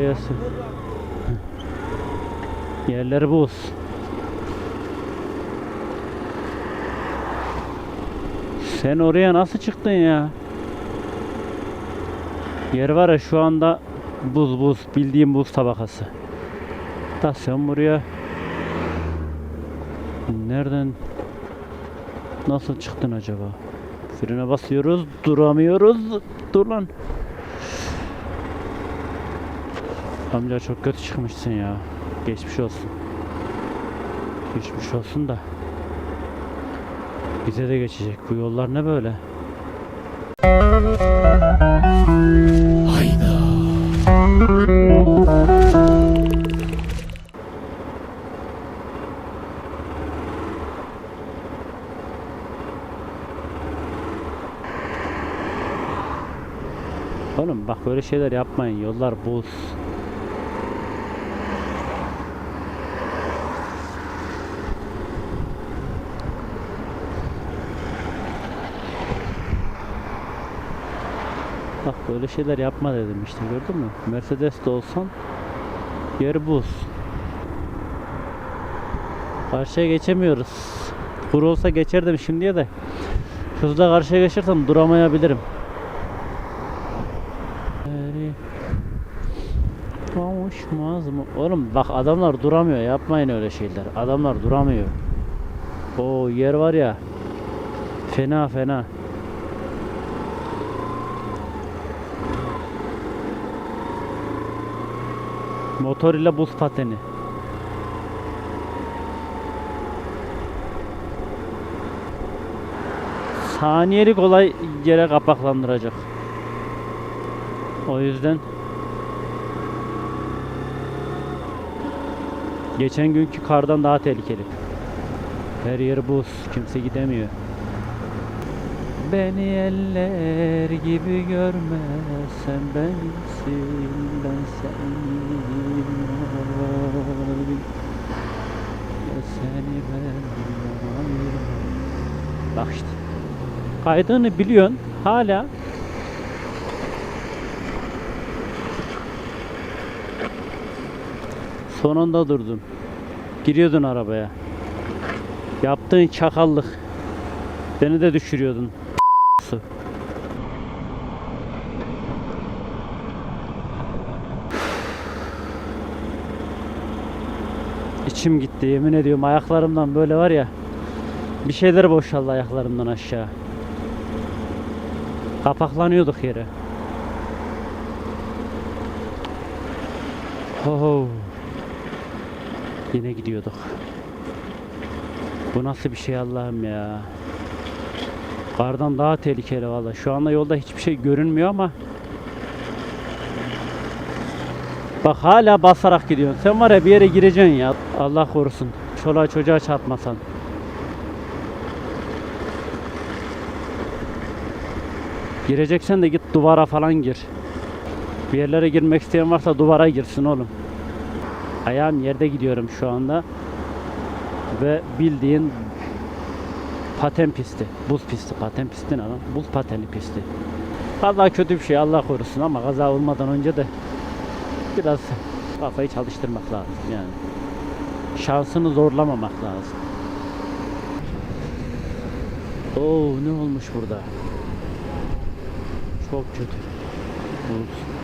Kolay gelsin. Yerleri. Sen oraya nasıl çıktın ya? Yer var ya şu anda buz buz bildiğim buz tabakası. Da sen buraya nereden nasıl çıktın acaba? Frene basıyoruz, duramıyoruz. Dur lan. Amca çok kötü çıkmışsın ya. Geçmiş olsun. Geçmiş olsun da. Bize de geçecek. Bu yollar ne böyle? Oğlum bak böyle şeyler yapmayın. Yollar buz. Böyle şeyler yapma dedim işte gördün mü? Mercedes de olsan yer buz. Karşıya geçemiyoruz. Kur olsa geçerdim şimdiye de. Hızla karşıya geçersem duramayabilirim. Eri Kavuşmaz mı? Oğlum bak adamlar duramıyor. Yapmayın öyle şeyler. Adamlar duramıyor. O yer var ya. Fena fena. Motor ile buz pateni. Saniyelik olay yere kapaklandıracak. O yüzden geçen günkü kardan daha tehlikeli. Her yer buz, kimse gidemiyor. Beni eller gibi görme sen benimsin ben senin. Ya seni benden ayırmam. Bak işte. Kaydığını biliyorsun hala. Sonunda durdun. Giriyordun arabaya. Yaptığın çakallık. Beni de düşürüyordun su. İçim gitti yemin ediyorum ayaklarımdan böyle var ya bir şeyler boşaldı ayaklarımdan aşağı. Kapaklanıyorduk yere. Ho Yine gidiyorduk. Bu nasıl bir şey Allah'ım ya. Kardan daha tehlikeli valla. Şu anda yolda hiçbir şey görünmüyor ama Bak hala basarak gidiyorsun. Sen var ya bir yere gireceksin ya. Allah korusun. Çoluğa çocuğa çarpmasan. Gireceksen de git duvara falan gir. Bir yerlere girmek isteyen varsa duvara girsin oğlum. Ayağım yerde gidiyorum şu anda. Ve bildiğin paten pisti. Buz pisti. Paten pisti ne lan? Buz pateni pisti. Vallahi kötü bir şey Allah korusun ama kaza olmadan önce de biraz kafayı çalıştırmak lazım yani. Şansını zorlamamak lazım. Oo ne olmuş burada? Çok kötü. Buz.